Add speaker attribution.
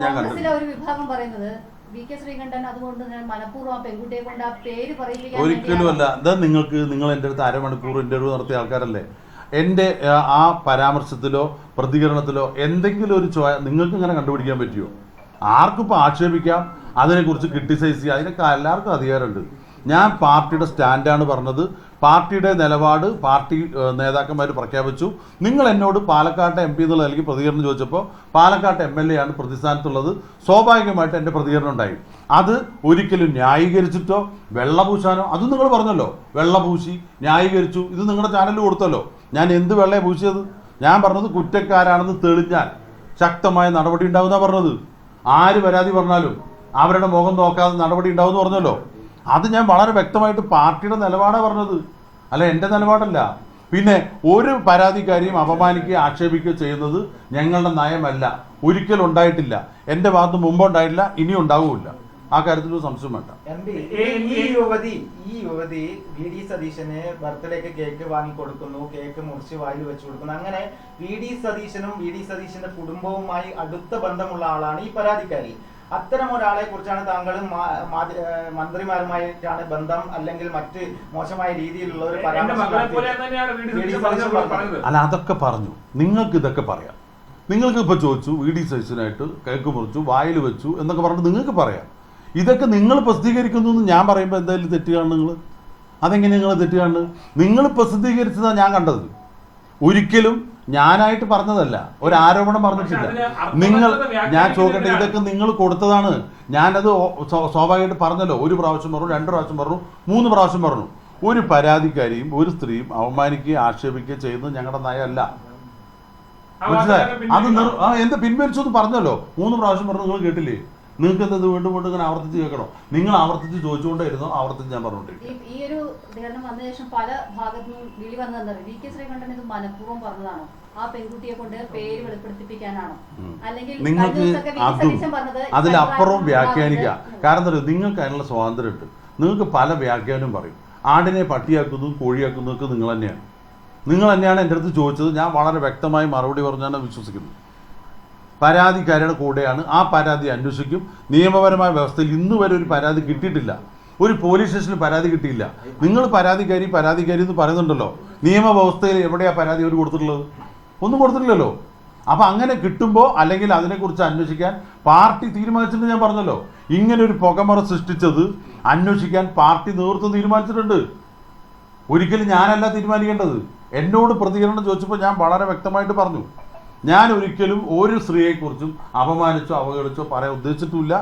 Speaker 1: കോൺഗ്രസിലെ ഒരു വിഭാഗം പറയുന്നത്. വി കെ ശ്രീകണ്ഠൻ അതുകൊണ്ട് ഞാൻ മനഃപൂർവം ആ പെൺകുട്ടിയെ കൊണ്ട് ആ പേര് പറയിപ്പിക്കാൻ
Speaker 2: ഒരിക്കലും അല്ല എന്താ നിങ്ങൾക്ക് നിങ്ങൾ എന്റെ അടുത്ത് അരമണിക്കൂർ ഇന്റർവ്യൂ നടത്തിയ ആൾക്കാരല്ലേ? എന്റെ ആ, ആ പരാമർശത്തിലോ പ്രതികരണത്തിലോ എന്തെങ്കിലും ഒരു ചോയ നിങ്ങൾക്ക് ഇങ്ങനെ കണ്ടുപിടിക്കാൻ പറ്റുമോ ആർക്കും ഇപ്പോൾ ആക്ഷേപിക്കാം? അതിനെക്കുറിച്ച് ക്രിട്ടിസൈസ് ചെയ്യാം. അതിനൊക്കെ എല്ലാവർക്കും അധികാരമുണ്ട്. ഞാൻ പാർട്ടിയുടെ സ്റ്റാൻഡാണ് പറഞ്ഞത്. പാർട്ടിയുടെ നിലപാട് പാർട്ടി നേതാക്കന്മാർ പ്രഖ്യാപിച്ചു. നിങ്ങൾ എന്നോട് പാലക്കാട്ടെ എം പി എന്നുള്ള നിലയ്ക്ക് പ്രതികരണം ചോദിച്ചപ്പോൾ പാലക്കാട്ടെ എം എൽ എ ആണ് പ്രതിസ്ഥാനത്തുള്ളത്. സ്വാഭാവികമായിട്ട് എന്റെ പ്രതികരണം ഉണ്ടായി. അത് ഒരിക്കലും ന്യായീകരിച്ചിട്ടോ വെള്ളപൂശാനോ അത് നിങ്ങൾ പറഞ്ഞല്ലോ. വെള്ളപൂശി ന്യായീകരിച്ചു ഇത് നിങ്ങളുടെ ചാനലിൽ കൊടുത്തല്ലോ. ഞാൻ എന്ത് വെള്ളയെ പൂശിയത്? ഞാൻ പറഞ്ഞത് കുറ്റക്കാരാണെന്ന് തെളിഞ്ഞാൽ ശക്തമായ നടപടി ഉണ്ടാവുന്ന പറഞ്ഞത്. ആര് പരാതി പറഞ്ഞാലും അവരുടെ മുഖം നോക്കാതെ നടപടി ഉണ്ടാവുമെന്ന് പറഞ്ഞല്ലോ. അത് ഞാൻ വളരെ വ്യക്തമായിട്ട് പാർട്ടിയുടെ നിലപാടാണ് പറഞ്ഞത്. അല്ല എന്റെ നിലപാടല്ല. പിന്നെ ഒരു പരാതിക്കാരിയും അപമാനിക്കുകയോ ആക്ഷേപിക്കുകയോ ചെയ്യുന്നത് ഞങ്ങളുടെ നയമല്ല. ഒരിക്കലും ഉണ്ടായിട്ടില്ല. എന്റെ ഭാഗത്ത് മുമ്പ് ഉണ്ടായിട്ടില്ല ഇനി ഉണ്ടാവുമില്ല ആ കാര്യത്തിൽ ഒരു സംശയം വേണ്ട.
Speaker 3: ഈ യുവതി ഈ യുവതി വി ഡി സതീശന് ബർത്ത്ഡേക്ക് കേക്ക് വാങ്ങി കൊടുക്കുന്നു കേക്ക് മുറിച്ച് വായിൽ വെച്ച് കൊടുക്കുന്നു. അങ്ങനെ വി ഡി സതീശനും വി ഡി സതീശന്റെ കുടുംബവുമായി അടുത്ത ബന്ധമുള്ള ആളാണ് ഈ പരാതിക്കാരി. അത്തരം ഒരാളെ കുറിച്ചാണ് താങ്കൾ മന്ത്രിമാരുമായിട്ടാണ് ബന്ധം അല്ലെങ്കിൽ മറ്റ് മോശമായ രീതിയിലുള്ള ഒരു.
Speaker 2: അല്ല അതൊക്കെ പറഞ്ഞു. നിങ്ങൾക്ക് ഇതൊക്കെ പറയാം. നിങ്ങൾക്ക് ഇപ്പോൾ ചോദിച്ചു വി ഡി സൈസിനായിട്ട് കേക്ക് മുറിച്ചു വായിൽ വെച്ചു എന്നൊക്കെ പറഞ്ഞിട്ട് നിങ്ങൾക്ക് പറയാം. ഇതൊക്കെ നിങ്ങൾ പ്രസിദ്ധീകരിക്കുന്നു എന്ന് ഞാൻ പറയുമ്പോൾ എന്തായാലും തെറ്റുകയാണ് നിങ്ങൾ അതെങ്ങനെ നിങ്ങൾ തെറ്റുകയാണ് നിങ്ങൾ പ്രസിദ്ധീകരിച്ചതാണ് ഞാൻ കണ്ടത്. ഒരിക്കലും ഞാനായിട്ട് പറഞ്ഞതല്ല. ഒരു ആരോപണം പറഞ്ഞിട്ടില്ല നിങ്ങൾ ഞാൻ ചോദിക്കട്ടെ ഇതൊക്കെ നിങ്ങൾ കൊടുത്തതാണ്. ഞാനത് സ്വാഭാവികമായിട്ട് പറഞ്ഞല്ലോ. ഒരു പ്രാവശ്യം പറഞ്ഞു രണ്ട് പ്രാവശ്യം പറഞ്ഞു മൂന്ന് പ്രാവശ്യം പറഞ്ഞു. ഒരു പരാതിക്കാരിയും ഒരു സ്ത്രീയും അവമാനിക്കുകയും ആക്ഷേപിക്കുകയും ചെയ്യുന്നത് ഞങ്ങളുടെ നയമല്ല മനസ്സിലായി? അത് നിർ
Speaker 4: പിൻവലിക്കണം.
Speaker 2: ആ എന്ത് പിൻവലിച്ചു എന്ന് പറഞ്ഞല്ലോ. മൂന്ന് പ്രാവശ്യം പറഞ്ഞു നിങ്ങൾ കേട്ടില്ലേ? നിങ്ങൾക്ക് ഇത് വീണ്ടും വീണ്ടും ഇങ്ങനെ ആവർത്തിച്ച് കേൾക്കണോ? നിങ്ങൾ ആവർത്തിച്ച് ചോദിച്ചുകൊണ്ടേയിരുന്നോ ആവർത്തിച്ച് ഞാൻ പറഞ്ഞോണ്ടിരിക്കും
Speaker 1: ഈ ഒരു പ്രതികരണം വന്ന ശേഷം പല ഭാഗത്തും നിന്നും വിളി വന്നതെന്താ വി കെ ശ്രീകണ്ഠൻ ഇത് മനഃപൂർവം പറഞ്ഞതാണോ? ആ പെൺകുട്ടിയെ കൊണ്ട് പേര് വെളിപ്പെടുത്തിപ്പിക്കാനാണോ? അല്ലെങ്കിൽ
Speaker 2: നിങ്ങൾക്ക്. അതും അതിലപ്പുറവും വ്യാഖ്യാനിക്കാം കാരണം നിങ്ങൾക്ക് അതിനുള്ള സ്വാതന്ത്ര്യമുണ്ട്. നിങ്ങൾക്ക് പല വ്യാഖ്യാനവും പറയും. ആടിനെ പട്ടിയാക്കുന്നതും കോഴിയാക്കുന്നതൊക്കെ നിങ്ങൾ തന്നെയാണ്. നിങ്ങൾ തന്നെയാണ് എന്റെ അടുത്ത് ചോദിച്ചത്. ഞാൻ വളരെ വ്യക്തമായി മറുപടി പറഞ്ഞാണ് വിശ്വസിക്കുന്നത്. പരാതിക്കാരുടെ കൂടെയാണ്. ആ പരാതി അന്വേഷിക്കും. നിയമപരമായ വ്യവസ്ഥയിൽ ഇന്ന് വരെ ഒരു പരാതി കിട്ടിയിട്ടില്ല. ഒരു പോലീസ് സ്റ്റേഷനിൽ പരാതി കിട്ടിയില്ല. നിങ്ങൾ പരാതിക്കാരി പരാതിക്കാരി എന്ന് പറയുന്നുണ്ടല്ലോ. നിയമവ്യവസ്ഥയിൽ എവിടെയാണ് പരാതി അവർ കൊടുത്തിട്ടുള്ളത്? ഒന്നും കൊടുത്തിട്ടില്ലല്ലോ. അപ്പോൾ അങ്ങനെ കിട്ടുമ്പോൾ അല്ലെങ്കിൽ അതിനെക്കുറിച്ച് അന്വേഷിക്കാൻ പാർട്ടി തീരുമാനിച്ചിട്ട് ഞാൻ പറഞ്ഞല്ലോ. ഇങ്ങനെ ഒരു പുകമറ സൃഷ്ടിച്ചത് അന്വേഷിക്കാൻ പാർട്ടി നേതൃത്വം തീരുമാനിച്ചിട്ടുണ്ട്. ഒരിക്കലും ഞാനല്ല തീരുമാനിക്കേണ്ടത്. എന്നോട് പ്രതികരണം ചോദിച്ചപ്പോൾ ഞാൻ വളരെ വ്യക്തമായിട്ട് പറഞ്ഞു. ഞാൻ ഒരിക്കലും ഒരു സ്ത്രീയെക്കുറിച്ചും അപമാനിച്ചോ അവഗണിച്ചോ പറയാൻ ഉദ്ദേശിച്ചിട്ടുമില്ല.